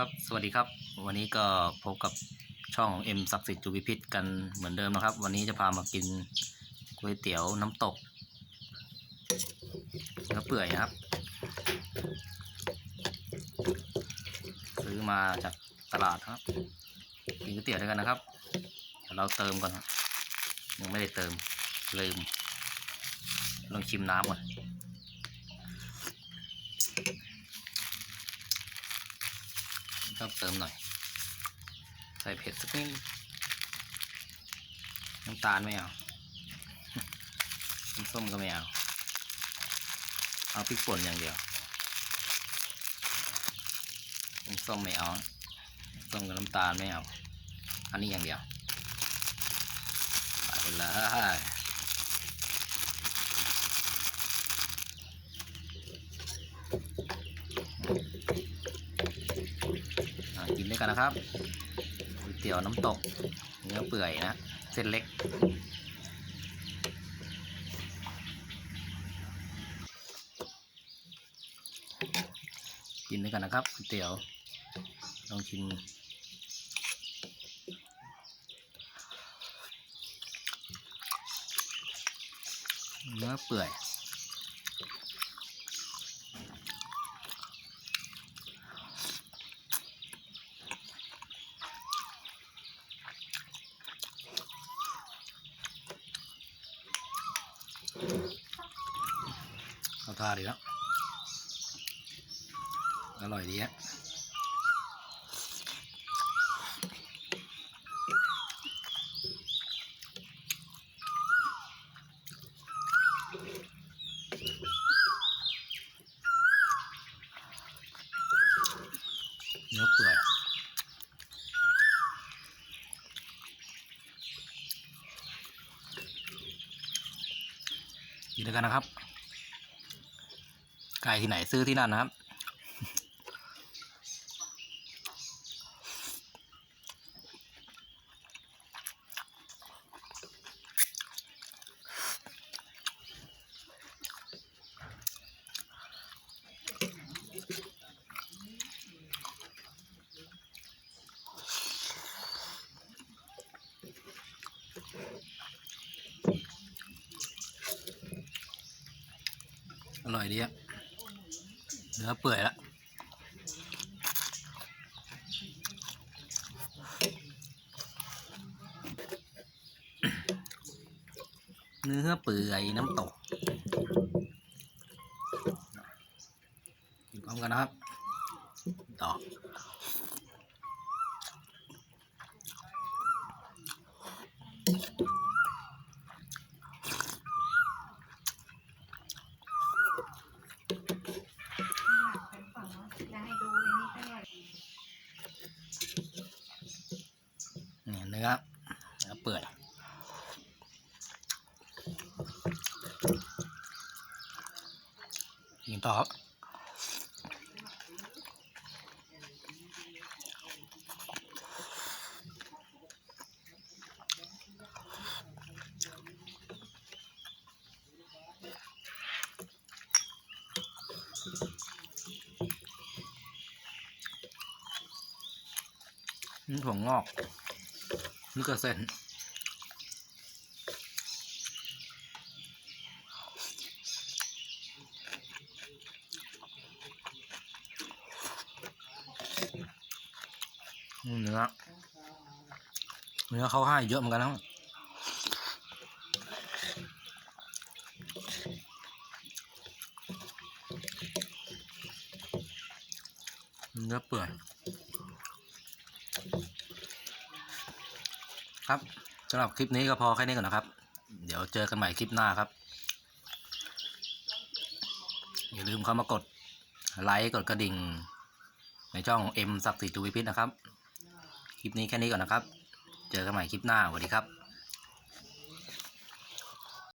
ครับ สวัสดีครับ วันนี้ก็พบกับช่องเอ็มศักดิ์สิทธิ์จุบิพิษกันเหมือนเดิมนะครับ วันนี้จะพามากินก๋วยเตี๋ยวน้ำตกเนื้อเปื่อยนะครับ ซื้อมาจากตลาดครับ กินก๋วยเตี๋ยวด้วยกันนะครับเดี๋ยวเราเติมก่อนครับยังไม่ได้เติม ลืม ลองชิมน้ำก่อน ต้องเติมหน่อย ใส่เผ็ดสักนิดน้ำตาลไม่เอาน้ำส้มก็ไม่เอา เอาพริกป่นอย่างเดียวน้ำส้มไม่เอาน้ำส้มกับน้ำตาลไม่เอา อันนี้อย่างเดียวใส่ไปเลยอะ กินด้วยกันนะครับก๋วยเตี๋ยวน้ำตก เนื้อเปื่อยนะ เส้นเล็ก กินด้วยกันนะครับก๋วยเตี๋ยว ลองชิมเนื้อเปื่อย เอาทาดีแล้ว อร่อยดีฮะเนื้อเปื่อยกินด้วยกันนะครับ ไก่ที่ไหนซื้อที่นั่นนะครับ อร่อยดีอะ เนื้อเปื่อยละเนื้อเปื่อยน้ำตกกินพร้อมกันนะครับ ต่อ จะให้ดูอันนี้ก็หน่อย นื้อเนื้อเปื่อยกินต่อครับนี่ถั่วงอก นี่ก็เส้นเนื้อเนื้อเขาให้เยอะเหมือนกันนะเนื้อเปื่อย ครับสำหรับคลิปนี้ก็พอแค่นี้ก่อนนะครับ เดี๋ยวเจอกันใหม่คลิปหน้าครับ อย่าลืมเข้ามากดไลค์กดกระดิ่ง ในช่องเอ็มศักดิ์สิทธิ์จูวิพิษนะครับ คลิปนี้แค่นี้ก่อนนะครับ เจอกันใหม่คลิปหน้าสวัสดีครับ